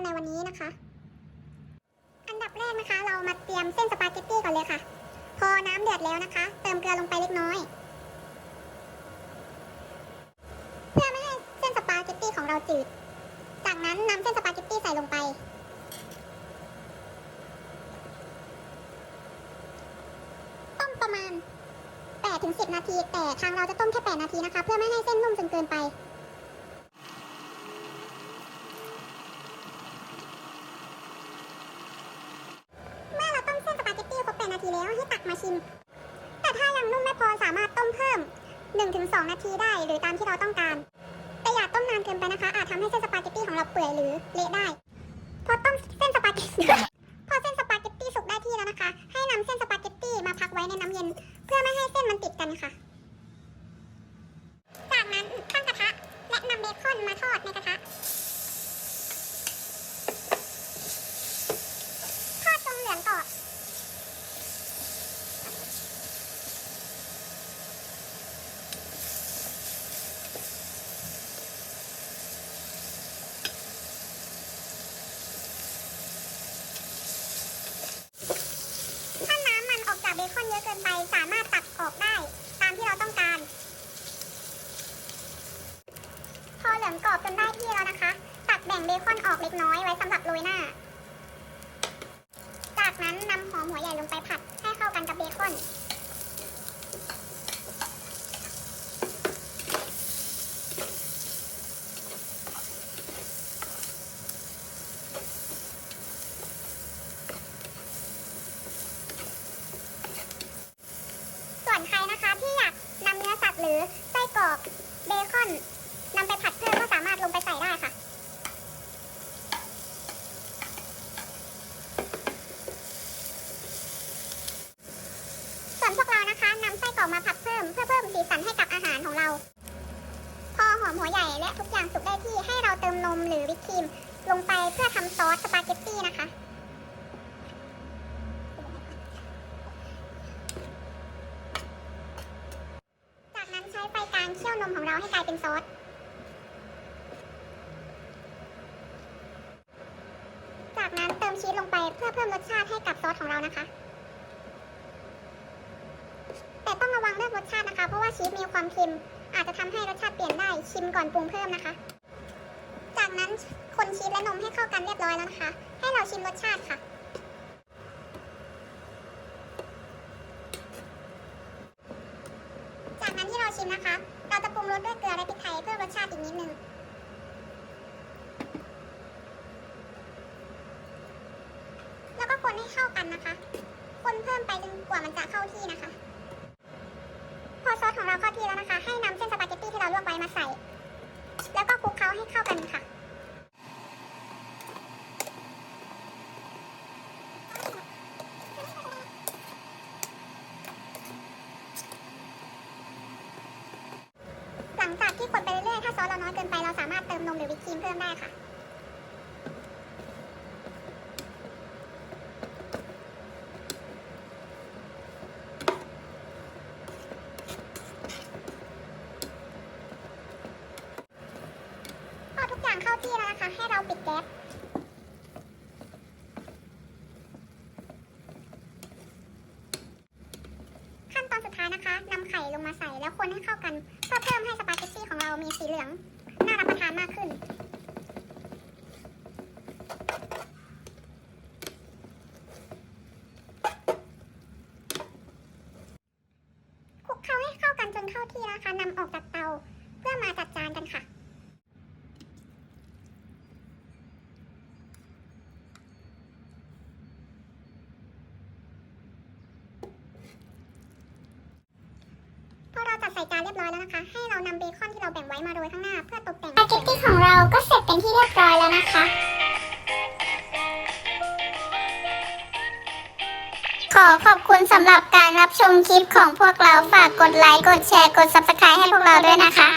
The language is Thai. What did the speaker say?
ันในวันนี้นะคะ อันดับแรกนะคะ เรามาเตรียมเส้นสปาเกตตี้ก่อนเลยค่ะ พอน้ำเดือดแล้วนะคะ เติมเกลือลงไปเล็กน้อย เพื่อไม่ให้เส้นสปาเกตตี้ของเราจืด จากนั้นนำเส้นสปาเกตตี้ใส่ลงไป ต้มประมาณ8-10 นาที แต่ทางเราจะต้มแค่ 8 นาทีนะคะ เพื่อไม่ให้เส้นนุ่มจนเกินไป มาชิม แต่ถ้ายังนุ่มไม่พอสามารถต้มเพิ่ม 1-2 นาทีได้หรือตามที่เราต้องการ แต่อย่าต้มนานเกินไปนะคะ อาจทำให้เส้นสปาเกตตี้ของเราเปื่อยหรือเละได้ พอต้มเส้นสปาเกตตี้พอเส้นสปาเกตตี้สุกได้ที่แล้วนะคะ ให้นำเส้นสปาเกตตี้มาพักไว้ในน้ำเย็น เพื่อไม่ให้เส้นมันติดกันค่ะ จากนั้นตั้งกระทะและนำเบคอนมาทอดในกระทะ ทอดจนเหลืองกรอบ ถ้าน้ำมันออกจากเบค อนเยอะเกินไปสามารถตัดออกได้ ตามที่เราต้องการ พอเหลืองกรอบจนได้ที่แล้วนะคะ ตัดแบ่งเบคอนออกเล็กน้อยไว้สำหรับโรยหน้า จากนั้นนำหอมหัวใหญ่ลงไปผัดให้เข้ากันกับเบคอน ส่วนใครนะคะที่อยากนำเนื้อสัตว์หรือไส้กร อกเบคอนนำไปผัดเพิ่มก็สามารถลงไปใส่ได้ค่ะ ส่วนพวกเรานะคะนำไส้กรอกมาผัดเพิ่มเพื่อเพิ่มสีสันให้กับอาหารของเรา พอหอมหัวใหญ่และทุกอย่างสุกได้ที่ให้เราเติมนมหรือวิปครีม ลงไปเพื่อทำซอสสปาเกตตี้นะคะ จาก นั้นใช้ไฟกางเคี่ยวนมของเราให้กลายเป็นซอสจากนั้นเติมชีสลงไปเพื่อเพิ่มรสชาติให้กับซอสของเรานะคะ แต่ต้องระวังเรื่องรสชาตินะคะ เพราะว่าชีสมีความเค็มอาจจะทำให้รสชาติเปลี่ยนได้ชิมก่อนปรุงเพิ่มนะคะ จากนั้นคนชีสและนมให้เข้ากันเรียบร้อยแล้วนะคะ ให้เราชิมรสชาติค่ะ จากนั้นที่เราชิมนะคะ เราจะปรุงรสด้วยเกลือและพริกไทยเพิ่มรสชาติอีกนิดนึง แล้วก็คนให้เข้ากันนะคะ คนเพิ่มไปจนกว่ามันจะเข้าที่นะคะ พอซอสของเราเข้าที่แล้วนะคะ ให้นำเส้นสปาเกตตี้ที่เราลวกไว้มาใส่ แล้วก็คลุกเคล้าให้เข้ากันค่ะ หลังจากที่คนไปเรื่อยๆ ถ้าซอสเราน้อยเกินไป เราสามารถเติมนมหรือวิปครีมเพิ่มได้ค่ะ พอทุกอย่างเข้าที่ แล้วนะคะให้เราปิดแก๊สขั้นตอนสุดท้ายนะคะนำไข่ลงมาใส่แล้วคนให้เข้ากัน เพื่อเพิ่มให้สปาเกตตี้ของเรามีสีเหลือง น่ารับประทานมากขึ้นคลุกเคล้าให้เข้ากันจนเข้าที่แล้วนะคะนำออกจากเตา เพื่อมาจัดจานกันค่ะ พอเรา จัดใส่จานเรียบร้อยแล้วนะคะ ให้เรานำเบคอนที่เราแบ่งไว้มาโรยข้างหน้าเพื่อตกแต่งสปาเกตตี้ของเราก็เสร็จเป็นที่เรียบร้อยแล้วนะคะ ขอขอบคุณสำหรับการรับชมคลิปของพวกเราฝากกดไลค์ กดแชร์ กด subscribe ให้พวกเราด้วยนะคะ